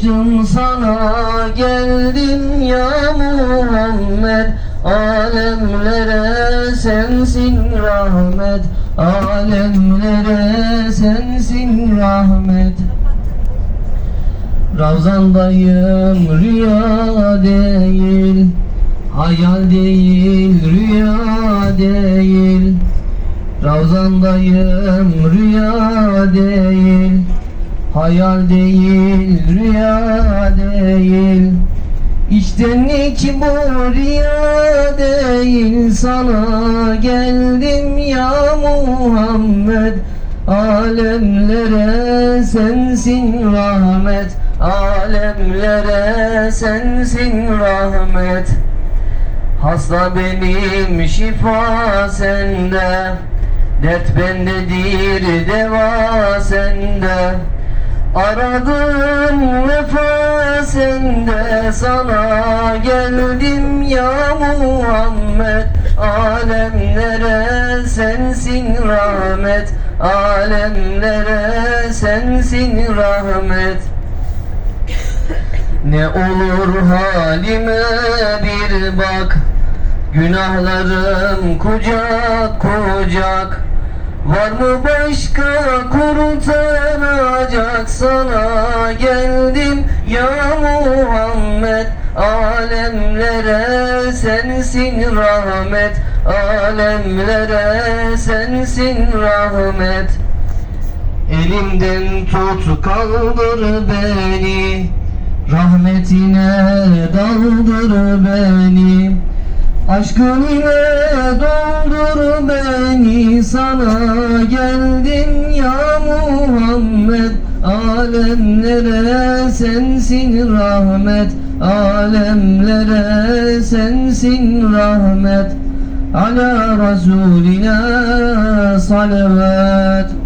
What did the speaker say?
Koştum sana geldim ya Muhammed. Alemlere sensin rahmet. Alemlere sensin rahmet. Ravzandayım rüya değil Hayal değil rüya değil. Ravzandayım rüya değil Hayal değil rüya değil. İçtenlik bu rüya değil. Sana geldim ya Muhammed. Alemlere sensin rahmet. Alemlere sensin rahmet. Hasta benim şifa sende. Dert bendedir deva sende Aradım vefa sende Sana geldim ya Muhammed. Alemlere sensin rahmet? Alemlere sensin rahmet? Ne olur halime bir bak. Günahlarım kucak kucak. Var mı başka kurtaracak sana geldim ya Muhammed. Alemlere sensin rahmet. Alemlere sensin rahmet. Elimden tut kaldır beni. Rahmetine daldır beni. Aşkın doldur beni Sana geldim ya Muhammed. Alemlere sensin rahmet. Alemlere sensin rahmet. Ala Resulina salavat